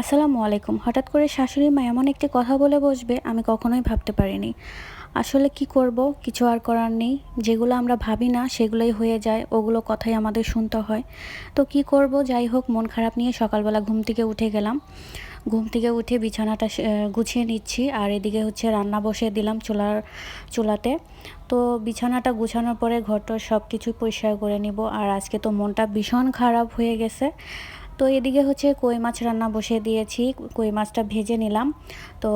আসসালামু আলাইকুম। হঠাৎ করে শাশুড়ি মা এমন একটি কথা বলে বসবে, আমি কখনোই ভাবতে পারিনি। আসলে কি করব? কিছু আর করার নেই। যেগুলো আমরা ভাবি না, সেগুলোই হয়ে যায়। ওগুলো কথাই আমাদের শুনতে হয়। তো কি করব? যাই হোক, মন খারাপ নিয়ে সকালবেলা ঘুম থেকে উঠে গেলাম। ঘুম থেকে উঠে বিছানাটা গুছিয়ে নিচ্ছি। আর এদিকে হচ্ছে রান্না বসিয়ে দিলাম চুলার, চুলাতে। তো বিছানাটা গুছানোর পরে ঘরটা সব কিছু পরিষ্কার করে নিব। আর আজকে তো মনটা ভীষণ খারাপ হয়ে গেছে। তো এদিকে হচ্ছে কই মাছ রান্না বসিয়ে দিয়েছি, কই মাছটা ভেজে নিলাম। তো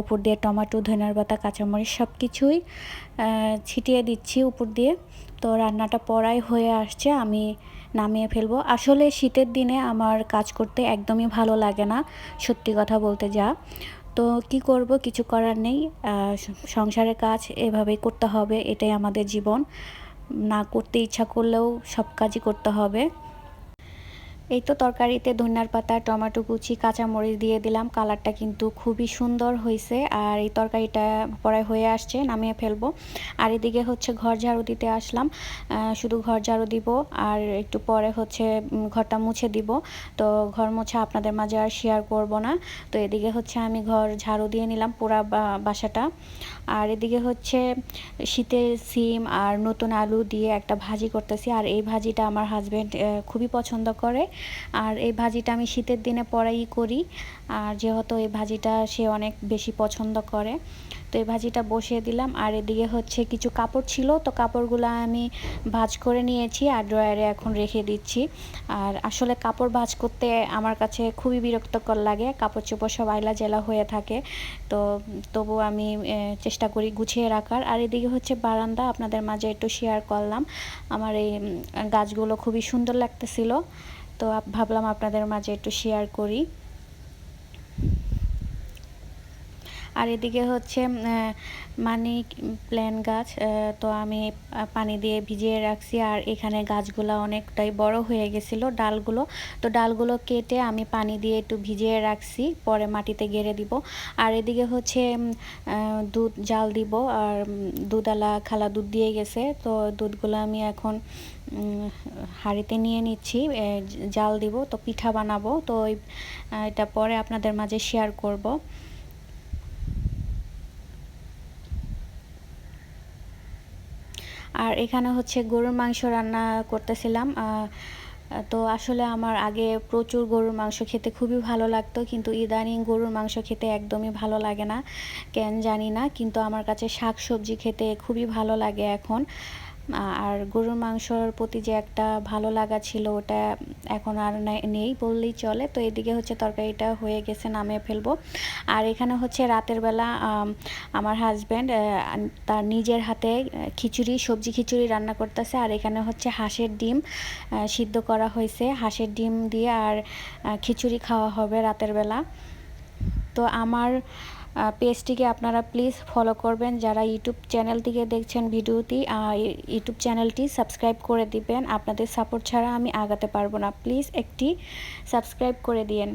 উপর দিয়ে টমেটো ধনের পাতা, কাঁচামরিচ সব কিছুই ছিটিয়ে দিচ্ছি উপর দিয়ে। তো রান্নাটা পড়াই হয়ে আসছে, আমি নামিয়ে ফেলব। আসলে শীতের দিনে আমার কাজ করতে একদমই ভালো লাগে না, সত্যি কথা বলতে যা। তো কি করব, কিছু করার নেই সংসারের কাজ এভাবেই করতে হবে, এটাই আমাদের জীবন। না করতে ইচ্ছা করলেও সব কাজই করতে হবে। এই তো তরকারিতে ধনিয়ার পাতা, টমেটো কুচি, কাঁচামরিচ দিয়ে দিলাম। কালারটা কিন্তু খুবই সুন্দর হয়েছে আর এই তরকারিটা পরে হয়ে আসছে, নামিয়ে ফেলব। আর এদিকে হচ্ছে ঘর ঝাড়ু দিতে আসলাম। শুধু ঘর ঝাড়ু দিব আর একটু পরে হচ্ছে ঘরটা মুছে দিব। তো ঘর মুছে আপনাদের মাঝে আর শেয়ার করব না। তো এদিকে হচ্ছে আমি ঘর ঝাড়ু দিয়ে নিলাম পুরা বাসাটা। আর এদিকে হচ্ছে শীতের সিম আর নতুন আলু দিয়ে একটা ভাজি করতেছি। আর এই ভাজিটা আমার হাজব্যান্ড খুবই পছন্দ করে। আর এই ভাজিটা আমি শীতের দিনে পরেই করি। আর যেহেতু এই ভাজিটা সে অনেক বেশি পছন্দ করে, তো এই ভাজিটা বসিয়ে দিলাম। আর এদিকে হচ্ছে কিছু কাপড় ছিল, তো কাপড়গুলো আমি ভাজ করে নিয়েছি আর ড্রয়ারে এখন রেখে দিচ্ছি। আর আসলে কাপড় ভাজ করতে আমার কাছে খুবই বিরক্তকর লাগে, কাপড় চোপড় সব আইলা জেলা হয়ে থাকে। তো তবু আমি চেষ্টা করি গুছিয়ে রাখার। আর এদিকে হচ্ছে বারান্দা, আপনাদের মাঝে একটু শেয়ার করলাম। আমার এই গাছগুলো খুবই সুন্দর লাগতেছিল। তো ভাবলাম আপনাদের মাঝে একটু শেয়ার করি। আর এদিকে হচ্ছে মানি প্ল্যান গাছ তো আমি পানি দিয়ে ভিজিয়ে রাখছি। আর এখানে গাছগুলো অনেকটাই বড় হয়ে গেছিল ডালগুলো। তো ডালগুলো কেটে আমি পানি দিয়ে একটু ভিজিয়ে রাখছি, পরে মাটিতে গেড়ে দিব। আর এদিকে হচ্ছে দুধ, জাল দিব। আর দুধওয়ালা খালা দুধ দিয়ে গেছে। তো দুধগুলো আমি এখন হাঁড়িতে নিয়ে নিচ্ছি জাল দিব, তো পিঠা বানাবো। তো এটা পরে আপনাদের মাঝে শেয়ার করব। আর এখানে হচ্ছে গরুর মাংস রান্না করতেছিলাম তো আসলে আমার আগে প্রচুর গরুর মাংস খেতে খুবই ভালো লাগতো, কিন্তু ইদানিং গরুর মাংস খেতে একদমই ভালো লাগে না, কেন জানি না, কিন্তু আমার কাছে শাক সবজি খেতে খুবই ভালো লাগে এখন। আর গরুর মাংসর প্রতি যে একটা ভালো লাগা ছিল, ওটা এখন আর নেই বললেই চলে। তো এদিকে হচ্ছে তরকারিটা হয়ে গেছে, নামিয়ে ফেলব। আর এখানে হচ্ছে রাতের বেলা আমার হাজব্যান্ড তার নিজের হাতে খিচুড়ি, সবজি খিচুড়ি রান্না করতেছে। আর এখানে হচ্ছে হাঁসের ডিম সিদ্ধ করা হয়েছে। হাঁসের ডিম দিয়ে আর খিচুড়ি খাওয়া হবে রাতের বেলা। তো আমার পেজটিকে আপনারা প্লিজ ফলো করবেন। যারা ইউটিউব চ্যানেল থেকে দেখছেন ভিডিওটি ইউটিউব চ্যানেলটি সাবস্ক্রাইব করে দিবেন। আপনাদের সাপোর্ট ছাড়া আমি আগাতে পারব না। প্লিজ একটি সাবস্ক্রাইব করে দিয়েন।